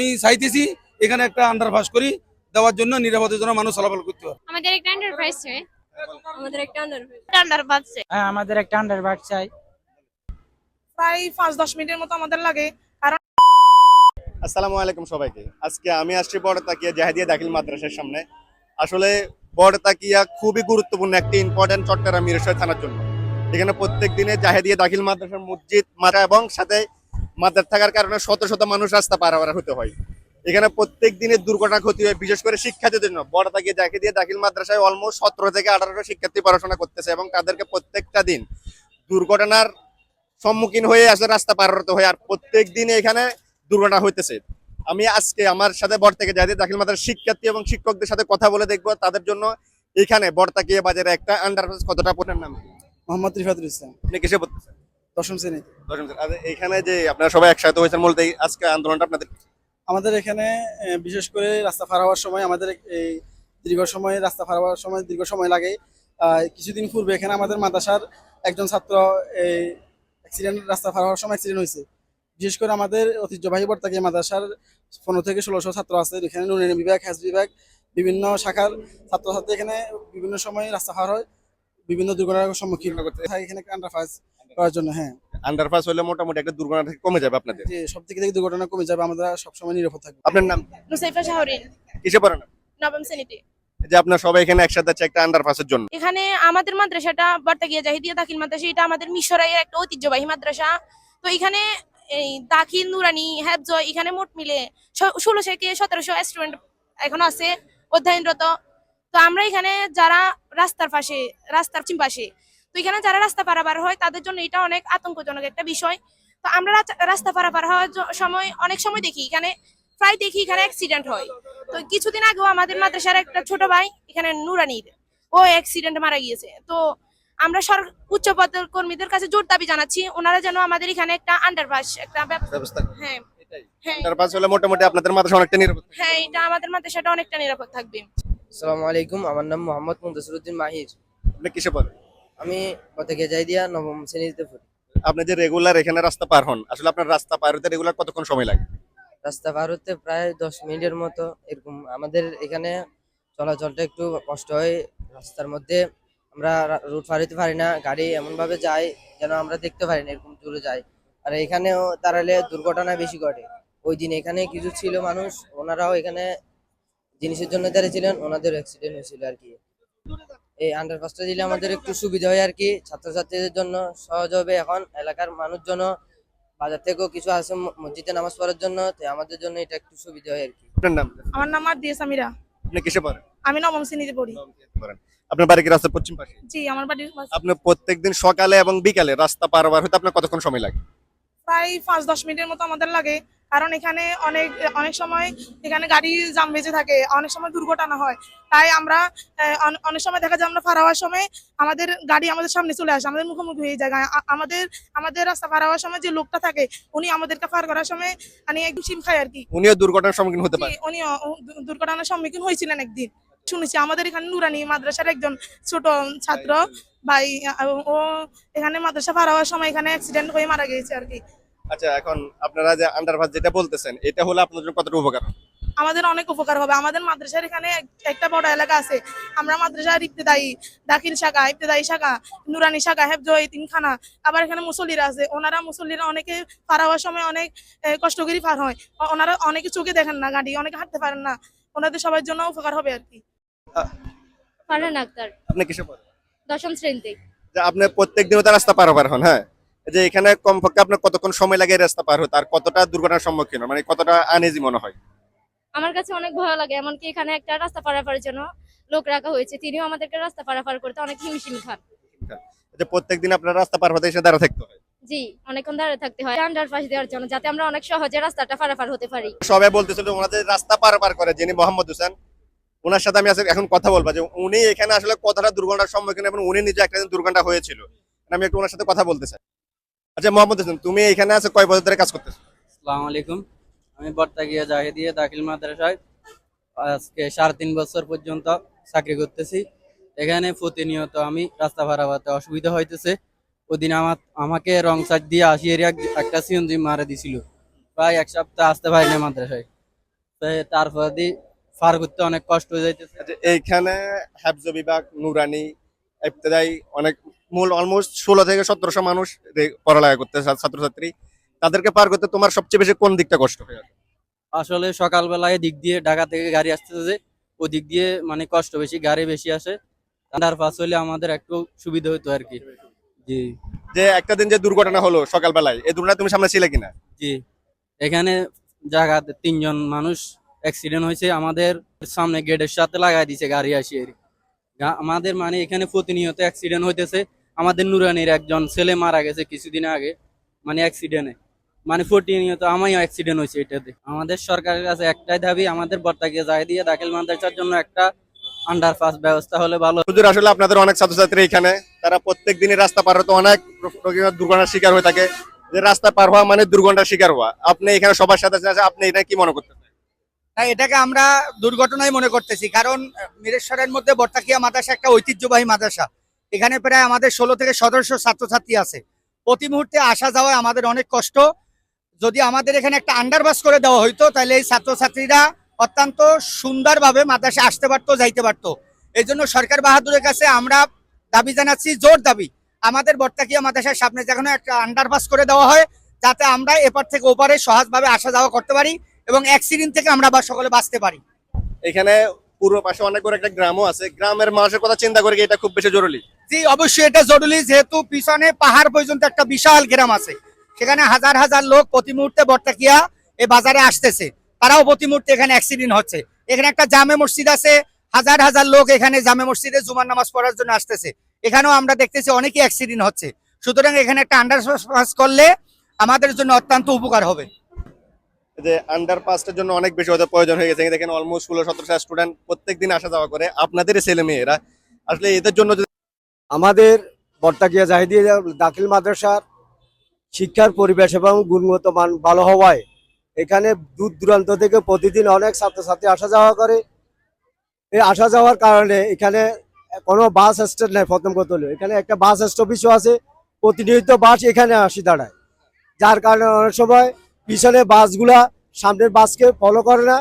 আমি চাইতেছি এখানে একটা আন্ডারপাস করি দেওয়ার জন্য নিরাপদের জন্য মানুষ চলাচল করতে পারে। আমাদের একটা এন্টারপ্রাইজ চাই। আমাদের একটা আন্ডারপাস চাই। হ্যাঁ আমাদের একটা আন্ডারবাগ চাই। প্রায় পাঁচ দশ মিনিটের মতো আমাদের লাগে কারণ আসসালামু আলাইকুম সবাইকে। আজকে আমি আসছি বড় তাকিয়া জাহেদিয়া দাখিল মাদ্রাসার সামনে। আসলে বড় তাকিয়া খুবই গুরুত্বপূর্ণ একটি ইম্পর্টেন্ট চট্টগ্রাম মিরসরাই থানার জন্য। এখানে প্রত্যেক দিনে জাহেদিয়া দাখিল মাদ্রাসার মসজিদ মারা এবং সাথে মাদ্রাস থাকার কারণে শত শত মানুষ রাস্তা পারাবার হতে হয়। এখানে প্রত্যেক দিনে দুর্ঘটনা ক্ষতি হয় বিশেষ করে শিক্ষার্থীদের জন্য। বড় তাকিয়া জাহেদিয়া দাখিল মাদ্রাসায় অলমোস্ট সতেরো থেকে আঠারোটা শিক্ষার্থী পড়াশোনা করতেছে এবং তাদেরকে প্রত্যেকটা দিন দুর্ঘটনার সম্মুখীন হয়ে আসলে রাস্তা পার হতে হয়। আর প্রত্যেক দিনে এখানে দুর্ঘটনা হইতেছে। আমি আজকে আমার সাথে বর্তাকে যাদের দাখিল মাদ্রাসার শিক্ষার্থী এবং শিক্ষকদের সাথে কথা বলে দেখব। তাদের জন্য এখানে বর্তাকিয়া বাজারে একটা আন্ডারপাস কতটা পড়ার নাম? মোহাম্মদ রিফাতুল ইসলাম। আপনি কিসে পড়তেছেন? দশম শ্রেণি। দশম শ্রেণি। আর এখানে যে আপনারা সবাই একসাথে হয়েছেন বলতে এই আজকে আন্দোলনটা আপনাদের আমাদের এখানে আহ, বিশেষ করে রাস্তা পার হওয়ার সময় আমাদের এই দীর্ঘ সময় রাস্তা পার হওয়ার সময় দীর্ঘ সময় লাগে। আহ, কিছুদিন পূর্বে এখানে আমাদের মাদ্রাসার একজন ছাত্র এই অ্যাক্সিডেন্ট রাস্তা পার হওয়ার সময় অ্যাক্সিডেন্ট হয়েছে। বিশেষ করে আমাদের ঐতিহ্যবাহী বর্তাকে মাদ্রাসার পনেরো থেকে ষোলোশো ছাত্র আছে। এখানে নুনের বিভাগ হ্যাজ বিভাগ বিভিন্ন শাখার ছাত্রছাত্রী এখানে বিভিন্ন সময় রাস্তা পার হয়। বিভিন্ন দুর্ঘটনার সম্মুখীন করতে হয়। এখানে আন্ডারপাস করার জন্য হ্যাঁ। আন্ডারপাস হলে মোটামুটি একটা দুর্ঘটনা থেকে কমে যাবে আপনাদের? যে সব দিক থেকে দুর্ঘটনা কমে যাবে আমরা সবসময় নিরাপদ থাকব। আপনার নাম? নুসাইফা শাহরিন। কিসে পড়েন নবম শ্রেণীতে। যে আপনার সবাই এখানে একসাথে আছে একটা আন্ডারপাসের জন্য। এখানে আমাদের মাদ্রাসাটা বর্তাগিয়া জাহিদিয়া দাখিল মাদ্রাসা এটা আমাদের মিশরাইয়ের একটা ঐতিহ্যবাহী মাদ্রাসা। তো এখানে এই দাখিল নুরানি হ্যাবজ এখানে মোট মিলে ষোলো থেকে সতেরোশো স্টুডেন্ট এখন আছে অধ্যয়নরত। তো আমরা এখানে যারা রাস্তার পাশে রাস্তার পাশে তো এখানে যারা রাস্তা পারাপার হয় তাদের জন্য এটা অনেক আতঙ্কজনক একটা বিষয়। তো আমরা রাস্তা পারাপার হওয়ার সময় অনেক সময় দেখি। এখানে প্রায় দেখি এখানে অ্যাক্সিডেন্ট হয়। তো কিছুদিন আগেও আমাদের মাদ্রাসার একটা ছোট ভাই এখানে নুরানির ও অ্যাক্সিডেন্ট মারা গিয়েছে। তো আমরা সর উচ্চ পদের কর্মীদের কাছে জোর দাবি জানাচ্ছি ওনারা যেন আমাদের এখানে একটা আন্ডারপাস একটা ব্যবস্থা হ্যাঁ হ্যাঁ। আন্ডারপাস হলে মোটামুটি আপনাদের মাদ্রাসা অনেকটা নিরাপদ। হ্যাঁ এটা আমাদের মাদ্রাসাটা অনেকটা নিরাপদ থাকবে। আসসালামু আলাইকুম আমার নাম মোহাম্মদ মুন্তাসিরউদ্দিন মাহির। আপনি কিসে পড়েন? আমি পতাকে যাই দিয়া নবম শ্রেণীতে পড়ি। আপনি যে রেগুলার এখানে রাস্তা পার হন আসলে আপনার রাস্তা পার হতে রেগুলার কতক্ষণ সময় লাগে? রাস্তা পার হতে প্রায় দশ মিনিটের মতো এরকম আমাদের এখানে চলাচলটা একটু কষ্ট হয়। রাস্তার মধ্যে আমরা রুট পার হতে পারি না গাড়ি এমন ভাবে যায় যেন আমরা দেখতে পারি না এরকম জোরে যায়। আর এখানেও দাঁড়ালে দুর্ঘটনা বেশি ঘটে। ওই দিন এখানে কিছু ছিল মানুষ ওনারাও এখানে জিনিসের জন্য দাঁড়িয়েছিলেন ওনাদের অ্যাক্সিডেন্ট হয়েছিল আর কি। এই আন্ডারপাসটা দিলে আমাদের একটু সুবিধা হয় আর কি। ছাত্রছাত্রীদের জন্য সহজ হবে। এখন এলাকার মানুষজন বাজার থেকেও কিছু আছে ম- মসজিদে নামাজ পড়ার জন্য তো আমাদের জন্য এটা একটু সুবিধা হয় আর কি। আপনার নাম? আমার নাম আর দিয়ে সামিরা। আপনি কিসে পড়েন? আমি নবম শ্রেণীতে পড়ি। পড়েন। আপনার বাড়ি কি রাস্তার পশ্চিম পাশে? জি আমার বাড়ির পাশে। আপনি প্রত্যেকদিন সকালে এবং বিকালে রাস্তা পার হবার হতে আপনার কতক্ষণ সময় লাগে? প্রায় পাঁচ দশ মিনিটের মতো আমাদের লাগে। কারণ এখানে অনেক অনেক সময় এখানে গাড়ি জাম বেজে থাকে অনেক সময় দুর্ঘটনা হয়। তাই আমরা অনেক সময় দেখা যায় আমরা পার হওয়ার সময় আমাদের গাড়ি আমাদের সামনে চলে আসে আমাদের মুখোমুখি হয়ে যায়। আমাদের আমাদের রাস্তা পার হওয়ার সময় যে লোকটা থাকে উনি আমাদেরকে পার করার সময় মানে একটু সিম খায় আর কি। উনিও দুর্ঘটনার সম্মুখীন হতে পারে জি, উনি অ- ও দু- দুর্ঘটনার সম্মুখীন হয়েছিলেন একদিন। শুনেছি আমাদের এখানে নুরানি মাদ্রাসার একজন ছোট ছাত্র ভাই। ও এখানে মাদ্রাসা পার হওয়ার সময় এখানে অ্যাক্সিডেন্ট হয়ে মারা গিয়েছে আর কি। আচ্ছা এখন আপনারা যে আন্ডারপাস যেটা বলতেছেন এটা হলে আপনাদের জন্য কতটা উপকার? আমাদের অনেক উপকার হবে। আমাদের মাদ্রাসার এখানে একটা বড় এলাকা আছে। আমরা মাদ্রাসার ইবতেদায়ী দাখিল শাখা ইবতেদায়ী শাখা নুরানি শাখা হেফজ তিনখানা আবার এখানে মুসল্লিরা আছে। ওনারা মুসল্লিরা অনেকে পার হওয়ার সময় অনেক কষ্ট করে পার হয়। ওনারা অনেকে চোখে দেখেন না গাড়ি অনেকে হাঁটতে পারেন না। ওনাদের সবার জন্য উপকার হবে আর কি। ফারহান আক্তার। আপনি কিসে পড়েন? দশম শ্রেণীতে। যে আপনি প্রত্যেক দিনও তো রাস্তা পার হন হ্যাঁ? যে এখানে কমপক্ষে আপনার কতক্ষণ সময় লাগে রাস্তা পার হতে আর কতটা দুর্ঘটনার সম্মুখীন মানে কতটা আনইজি মনে হয়? আমার কাছে অনেক ভয় লাগে এমনকি এখানে একটা রাস্তা পারাপারের জন্য লোক রাখা হয়েছে তিনিও আমাদেরকে রাস্তা পারাপার করতে অনেক হিমশিম খান। যে প্রত্যেক দিন আপনার রাস্তা পার হতে এসে দাঁড়া থাকতে হয়? জি অনেকক্ষণ দাঁড়িয়ে থাকতে হয় আন্ডারপাস দেওয়ার জন্য যাতে আমরা অনেক সহজে রাস্তাটা পারাপার হতে পারি। সবাই বলতেছিল ওনাদের রাস্তা পার পার করে যিনি মোহাম্মদ হোসেন ওনার সাথে আমি আজকে এখন কথা বলব যে উনি এখানে আসলে কতটা দুর্ঘটনার সম্মুখীন এবং উনি নিজে একটা দুর্ঘটনা হয়েছিল। আমি একটু ওনার সাথে কথা বলতে চাই। আচ্ছা মোহাম্মদ হোসেন তুমি এখানে আছো কয় বছর ধরে কাজ করতেছো? আসসালামু আলাইকুম। আমি বর্তাগিয়া জাহিদিয়া দাখিল মাদ্রাসায় আজকে সাড়ে তিন বছর পর্যন্ত চাকরি করতেছি। এখানে প্রতিনিয়ত আমি রাস্তা পারাপাতে অসুবিধা হইতেছে। ওদিন আমার আমাকে রং সাইড দিয়ে আসি এরিয়া একটা সিএনজি মারা দিছিল। প্রায় এক সপ্তাহ আসতে পারি না মাদ্রাসায়। তো তারপর দি পার করতে অনেক কষ্ট হয়ে যাইতেছে। আচ্ছা, এইখানে হ্যাবজ বিভাগ নুরানি ইবতেদাই অনেক মূল অলমোস্ট ষোলো থেকে সতেরোশো মানুষ পড়ালেখা করতে ছাত্রছাত্রী। তাদেরকে পার করতে তোমার সবচেয়ে বেশি কোন দিকটা কষ্ট হয়ে? আসলে সকালবেলায় দিক দিয়ে ঢাকা থেকে গাড়ি আসতেছে ওই দিক দিয়ে মানে কষ্ট বেশি গাড়ি বেশি আসে। আন্ডারপাস হলে আমাদের একটু সুবিধা হতো আর কি। জি। যে একটা দিন যে দুর্ঘটনা হলো সকালবেলায় এই দুর্ঘটনা তুমি সামনে ছিলে কিনা? জি। এখানে জায়গাতে তিনজন মানুষ অ্যাক্সিডেন্ট হয়েছে। আমাদের সামনে গেটের সাথে লাগাই দিছে গাড়ি আসিয়ে গা- আমাদের মানে এখানে প্রতিনিয়ত অ্যাক্সিডেন্ট হইতেছে। আমাদের নুরানির একজন ছেলে মারা গেছে কিছুদিন আগে মানে অ্যাক্সিডেন্টে মানে প্রতিনিয়ত আমারও অ্যাক্সিডেন্ট হয়েছে এটাতে। আমাদের সরকারের কাছে একটাই দাবি আমাদের বর্তাকে যায় দিয়ে দাখিল মাদ্রাসার জন্য একটা আন্ডারপাস ব্যবস্থা হলে ভালো। হুজুর আসলে আপনাদের অনেক ছাত্রছাত্রী এখানে তারা প্রত্যেক দিনই রাস্তা পার হতে অনেক দুর্ঘটনার শিকার হয়ে থাকে। যে রাস্তা পার হওয়া মানে দুর্ঘটনার শিকার হওয়া। আপনি এখানে সবার সাথে আছেন, আপনি এটা কি মনে করতেছেন? তাই এটাকে আমরা দুর্ঘটনাই মনে করতেছি কারণ মিরেশ্বরের মধ্যে বর্তাকিয়া মাদ্রাসা একটা ঐতিহ্যবাহী মাদ্রাসা। এখানে প্রায় আমাদের ষোলো থেকে সতেরোশো ছাত্রছাত্রী আছে। প্রতি মুহূর্তে আসা যাওয়ায় আমাদের অনেক কষ্ট। যদি আমাদের এখানে একটা আন্ডারবাস করে দেওয়া হইতো, তাহলে এই ছাত্রছাত্রীরা অত্যন্ত সুন্দরভাবে মাদ্রাসা আসতে পারতো, যাইতে পারতো। এই জন্য সরকার বাহাদুরের কাছে আমরা দাবি জানাচ্ছি, জোর দাবি। আমাদের বর্তাকিয়া মাদ্রাসার সামনে যেখানে একটা আন্ডারপাস করে দেওয়া হয়, যাতে আমরা এপার থেকে ওপারে সহজভাবে আসা যাওয়া করতে পারি এবং অ্যাক্সিডেন্ট থেকে আমরা বা সকলে বাঁচতে পারি। এখানে পূর্ব পাশে অনেক বড় একটা গ্রামও আছে। গ্রামের মানুষের কথা চিন্তা করে এটা খুব বেশি জরুরি? জি, অবশ্যই এটা জরুরি, যেহেতু পিছনে পাহাড় পর্যন্ত একটা বিশাল গ্রাম আছে। সেখানে হাজার হাজার লোক প্রতি মুহূর্তে বর্তাকিয়া এই বাজারে আসতেছে। তারাও প্রতি মুহূর্তে এখানে অ্যাক্সিডেন্ট হচ্ছে। এখানে একটা জামে মসজিদ আছে। হাজার হাজার লোক এখানে জামে মসজিদে জুমার নামাজ পড়ার জন্য আসতেছে। এখানেও আমরা দেখতেছি অনেকই অ্যাক্সিডেন্ট হচ্ছে। সুতরাং এখানে একটা আন্ডারপাস করলে আমাদের জন্য অত্যন্ত উপকার হবে। যে আন্ডার পাসের জন্য অনেক বেশি হয়তো প্রয়োজন হয়ে গেছে। দেখেন অলমোস্ট ষোলো সতেরোশো স্টুডেন্ট প্রত্যেক দিন আসা যাওয়া করে। আপনাদের ছেলে মেয়েরা আসলে এদের জন্য আমাদের বর্তাকিয়া জাহিদিয়া দাখিল মাদ্রাসার শিক্ষার পরিবেশ এবং গুণগত মান ভালো হওয়ায় এখানে দূর দূরান্ত থেকে প্রতিদিন অনেক ছাত্রছাত্রী আসা যাওয়া করে। এই আসা যাওয়ার কারণে এখানে কোনো বাস স্ট্যান্ড নেই প্রথম কথা হলো। এখানে একটা বাস স্টপেজও আছে, প্রতিনিয়ত বাস এখানে আসি দাঁড়ায়। যার কারণে অনেক সময় পিছনে বাসগুলা সামনের বাসকে ফলো করে না।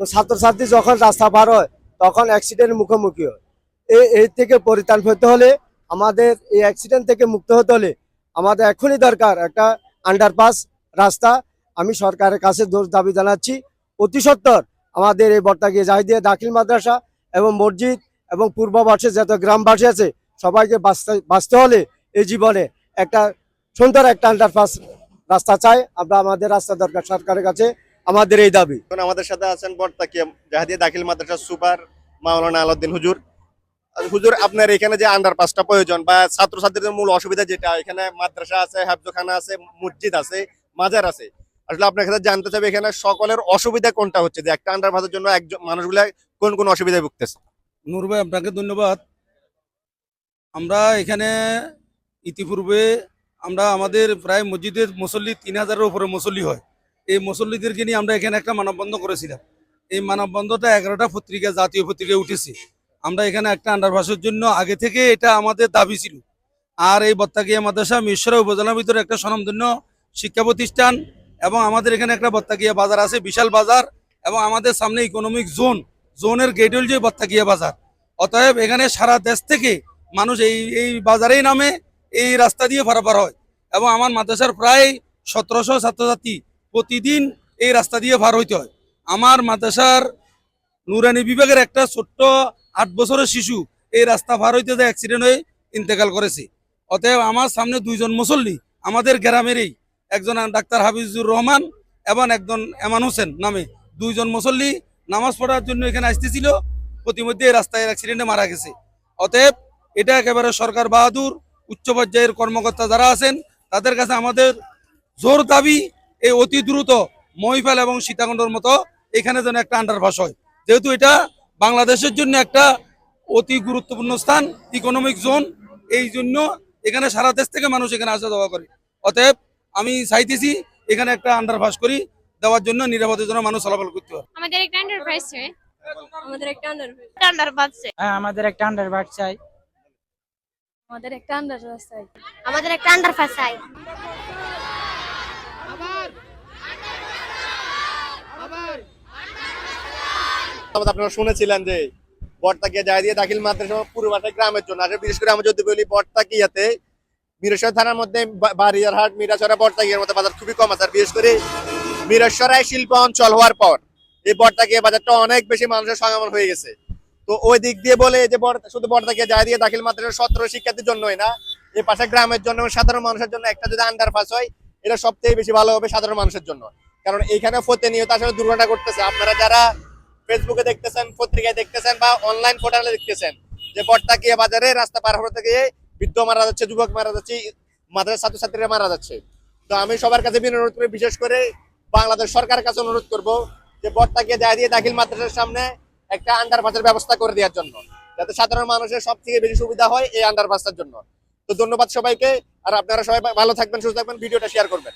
তো ছাত্রছাত্রী যখন রাস্তা পার হয়, তখন অ্যাক্সিডেন্ট মুখোমুখি হয়। এই থেকে পরিত্রাণ পেতে হলে, আমাদের এই অ্যাক্সিডেন্ট থেকে মুক্ত হতে হলে আমাদের এখনই দরকার একটা আন্ডারপাস রাস্তা। আমি সরকারের কাছে জোর দাবি জানাচ্ছি। অতি সত্বর আমাদের এই বর্তাগিয়ে জাহিদিয়া দাখিল মাদ্রাসা এবং মসজিদ এবং পূর্ববাসে যত গ্রামবাসী আছে, সবাইকে বাঁচতে বাঁচতে হলে এই জীবনে একটা সুন্দর একটা আন্ডারপাস রাস্তা চাই। আমরা আমাদের রাস্তা দরকার সরকারের কাছে, আমাদের এই দাবি। আমাদের সাথে আছেন বর্তাকিয়া জাহাদিয়া দাখিল মাদ্রাসা সুপার মাওলানা আলাউদ্দিন হুজুর। হুজুর, আপনার এখানে যে আন্ডার পাসটা প্রয়োজন বা ছাত্রছাত্রীদের মূল অসুবিধা যেটা, এখানে মাদ্রাসা আছে, হাফজখানা আছে, মসজিদ আছে, মাজার আছে। আসলে আপনার কাছে জানতে চাইবে, এখানে সকলের অসুবিধা কোনটা হচ্ছে? যে একটা আন্ডার পাসের জন্য একজন মানুষগুলা কোন কোন অসুবিধায় ভুগতেছে? নূর ভাই, আপনাকে ধন্যবাদ। আমরা এখানে ইতিপূর্বে আমরা আমাদের প্রায় মসজিদের মুসল্লি তিন হাজারের উপরে মুসল্লি হয়। এই মুসল্লিদেরকে নিয়ে আমরা এখানে একটা মানববন্ধ করেছিলাম। এই মানববন্ধটা এগারোটা পত্রিকা, জাতীয় পত্রিকায় উঠেছে। এখানে একটা আন্ডারপাসের জন্য আগে থেকে এটা আমাদের দাবি ছিল। আর এই বত্তাকিয়া মাদ্রাসা মিশ্রা উপজেলার ভিতরে একটা স্বনামধন্য শিক্ষা প্রতিষ্ঠান এবং আমাদের এখানে একটা বত্তাকিয়া বাজার আছে, বিশাল বাজার এবং আমাদের সামনে ইকোনমিক জোন জোনের গেট হল যে বত্তাকিয়া বাজার। অতএব এখানে সারা দেশ থেকে মানুষ এই এই বাজারেই নামে, এই রাস্তা দিয়ে পারাপার হয় এবং আমার মাদ্রাসার প্রায় সতেরোশো ছাত্রছাত্রী প্রতিদিন এই রাস্তা দিয়ে পার হইতে হয়। আমার মাদ্রাসার নুরানি বিভাগের একটা ছোট্ট আট বছরের শিশু এই রাস্তা পার হইতে যায় অ্যাক্সিডেন্ট হয়ে ইন্তেকাল করেছে। অতএব আমার সামনে দুইজন মুসল্লি, আমাদের গ্রামেরই একজন ডাক্তার হাফিজুর রহমান এবং একজন এমান হোসেন নামে দুইজন মুসল্লি নামাজ পড়ার জন্য এখানে আসতেছিল, প্রতিমধ্যে এই রাস্তায় অ্যাক্সিডেন্টে মারা গেছে। অতএব এটা একেবারে সরকার বাহাদুর, উচ্চ পর্যায়ের কর্মকর্তা যারা আছেন, তাদের কাছে আমাদের জোর দাবি এই অতি দ্রুত মহিফাল এবং সীতাকুণ্ডর মতো এখানে যেন একটা আন্ডারপাস হয়। যেহেতু এটা বাংলাদেশের জন্য একটা অতি গুরুত্বপূর্ণ স্থান ইকোনমিক জোন এই জন্য এখানে সারা দেশ থেকে মানুষ এখানে আসা যাওয়া করে। অতএব আমি চাইতেছি এখানে একটা আন্ডারপাস করি দেওয়ার জন্য নিরাপদের জন্য মানুষ চলাফল করতে পারে। আমাদের একটা আন্ডারপ্রাইজ চাই। আমাদের একটা আন্ডারপাস হ্যাঁ আমাদের একটা আন্ডারপাস চাই। আমাদের একটা আন্ডারপ্রাইজ চাই। আমাদের একটা আন্ডারপাস চাই আবার তারপর আপনারা শুনেছিলেন যে বটতাকিয়া যায় দিয়ে দাখিল মাদ্রাসা পুরো বাসায় গ্রামের জন্য। আসলে বিশেষ করে আমি যদি বলি বটতাকিয়াতে মিরেশ্বর থানার মধ্যে বা- বাড়িয়ারহাট মিরাচরা বটতাকিয়ার মধ্যে বাজার খুবই কম আছে। আর বিশেষ করে মিরেশ্বরায় শিল্প অঞ্চল হওয়ার পর এই বটতাকিয়া বাজারটা অনেক বেশি মানুষের সমাগম হয়ে গেছে। তো ওই দিক দিয়ে বলে যে শুধু বটতাকিয়া যায় দিয়ে দাখিল মাদ্রাসা সতেরো শিক্ষার্থীর জন্যই না এই পাশে গ্রামের জন্য সাধারণ মানুষের জন্য একটা যদি আন্ডার পাস হয়, এটা সবথেকে বেশি ভালো হবে সাধারণ মানুষের জন্য। কারণ এইখানে প্রতিনিয়ত আসলে দুর্ঘটনা করতেছে আপনারা যারা ফেসবুকে দেখতেছেন, পত্রিকায় দেখতেছেন বা অনলাইন পোর্টালে দেখতেছেন যে বটতাকিয়া বাজারে রাস্তা পার হতে গিয়ে বৃদ্ধ মারা যাচ্ছে, যুবক মারা যাচ্ছে মাদ্রাসা ছাত্রছাত্রীরা মারা যাচ্ছে। তো আমি সবার কাছে বিনয় অনুরোধ বিশেষ করে বাংলাদেশ সরকারের কাছে অনুরোধ করব যে বটতাকিয়া যায় দিয়ে দাখিল মাদ্রাসার সামনে একটা আন্ডারপাসের ব্যবস্থা করে দেওয়ার জন্য, যাতে সাধারণ মানুষের সব থেকে বেশি সুবিধা হয় এই আন্ডারপাসের জন্য। তো ধন্যবাদ সবাইকে, আর আপনারা সবাই ভালো থাকবেন, সুস্থ থাকবেন, ভিডিওটা শেয়ার করবেন।